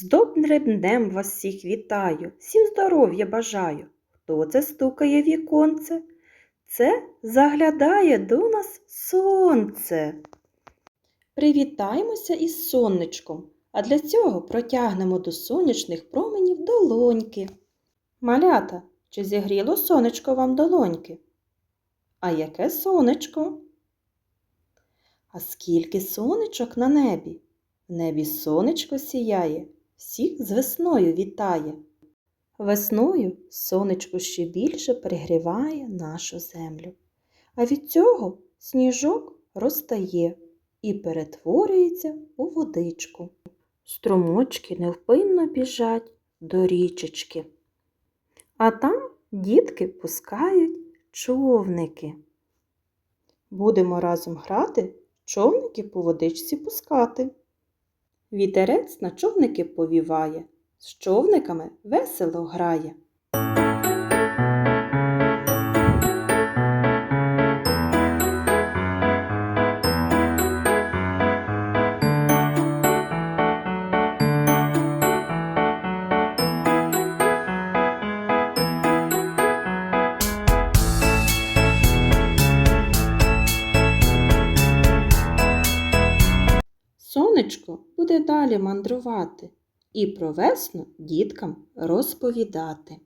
З добрим днем вас всіх вітаю, всім здоров'я бажаю. Хто це стукає віконце? Це заглядає до нас сонце. Привітаємося із сонечком, а для цього протягнемо до сонячних променів долоньки. Малята, чи зігріло сонечко вам долоньки? А яке сонечко? А скільки сонечок на небі? В небі сонечко сіяє, всіх з весною вітає. Весною сонечко ще більше пригріває нашу землю, а від цього сніжок розтає і перетворюється у водичку. Струмочки невпинно біжать до річечки, а там дітки пускають човники. Будемо разом грати, човники по водичці пускати. Вітерець на човники повіває, з човниками весело грає. Сонечко буде далі мандрувати і про весну діткам розповідати.